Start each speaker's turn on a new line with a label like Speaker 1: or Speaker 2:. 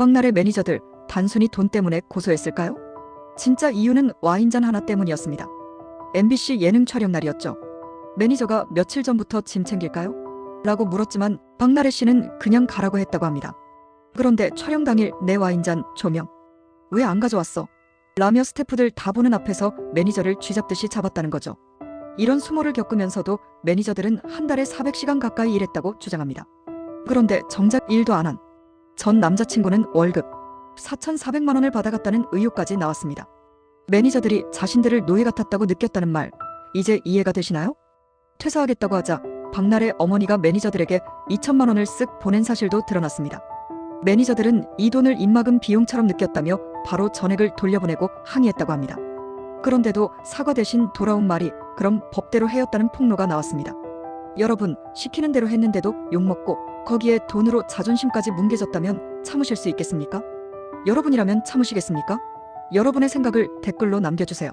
Speaker 1: 박날의 매니저들 단순히 돈 때문에 고소했을까요? 진짜 이유는 와인잔 하나 때문이었습니다. MBC 예능 촬영 날이었죠. 매니저가 며칠 전부터 짐 챙길까요? 라고 물었지만 박나래 씨는 그냥 가라고 했다고 합니다. 그런데 촬영 당일 내 와인잔 조명 왜 안 가져왔어? 라며 스태프들 다 보는 앞에서 매니저를 쥐잡듯이 잡았다는 거죠. 이런 수모를 겪으면서도 매니저들은 한 달에 400시간 가까이 일했다고 주장합니다. 그런데 정작 일도 안한 전 남자친구는 월급 4,400만 원을 받아갔다는 의혹까지 나왔습니다. 매니저들이 자신들을 노예 같았다고 느꼈다는 말 이제 이해가 되시나요? 퇴사하겠다고 하자 박날의 어머니가 매니저들에게 2천만 원을 쓱 보낸 사실도 드러났습니다. 매니저들은 이 돈을 입막음 비용처럼 느꼈다며 바로 전액을 돌려보내고 항의했다고 합니다. 그런데도 사과 대신 돌아온 말이 그럼 법대로 해였다는 폭로가 나왔습니다. 여러분, 시키는 대로 했는데도 욕먹고 거기에 돈으로 자존심까지 뭉개졌다면 참으실 수 있겠습니까? 여러분이라면 참으시겠습니까? 여러분의 생각을 댓글로 남겨주세요.